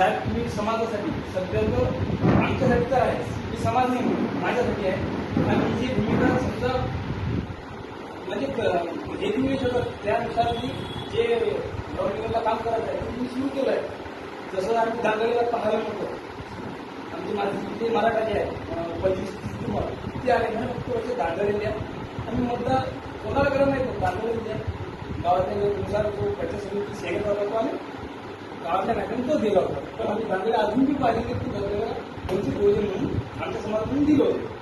साहेब तुम्ही समाजासाठी सध्या तर आमच्यासाठी तर आहे. मी समाज नाही माझ्यासाठी आहे. आणि जी भूमिका समजा म्हणजे हे तुम्ही शकत त्यानुसार मी जे गव्हर्नमेंटला काम करत आहे ते मी सुरू केलं आहे जसं आम्ही दांगलीला पाहायला मिळतो आमची माझी जे मराठाचे आहे पंचवीस तुम्हाला ते आले म्हणून फक्त वर्ष दांगली द्या आणि मतदार कोणाला करत नाही तो द्या गावातल्या नुसार तो पंचायत समिती सेनेत होता तो आम्ही गावातल्या नात्याने तो दिला होता. पण आम्ही दांगली अजून बी पाहिजे की तू दांगलीला त्यांची भोजन म्हणून आमच्या समाजातून दिलं होतं.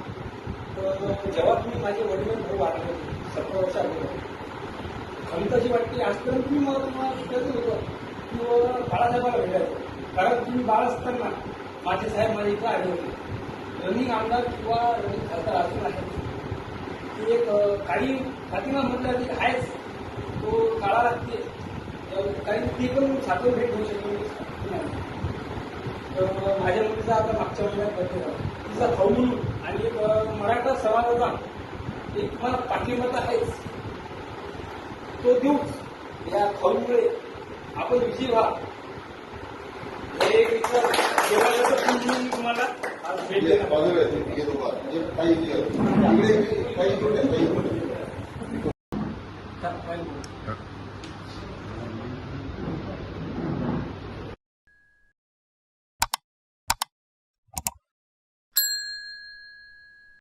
तर जेव्हा तुम्ही माझे वडील भाऊ वाटले सतरा वर्ष अगोदर खंताची वाटते आजपर्यंत मी मला तुम्हाला विचारत होतो. की बाळासाहेबाला भेटायचं कारण तुम्ही बाळ असताना माझे साहेब माझ्या इथं आले होते. रनिंग आमदार किंवा रनिंग खासदार अजून आहे ते एक काही खातीमा म्हटलं की आहेच. तो काळा लागते. तर काही ती पण साखर भेट होऊ तर माझ्या मुलीचा आता मागच्या महिन्यात बर्थडे झाला तिचा भाऊ म्हणून आणि एक मराठा समाजाचा एक तुम्हाला पाठिंबा तर आहेच. तो देऊच या खाऊमुळे आपण विजयी व्हा. हे विचार तुम्हाला भेट काही काही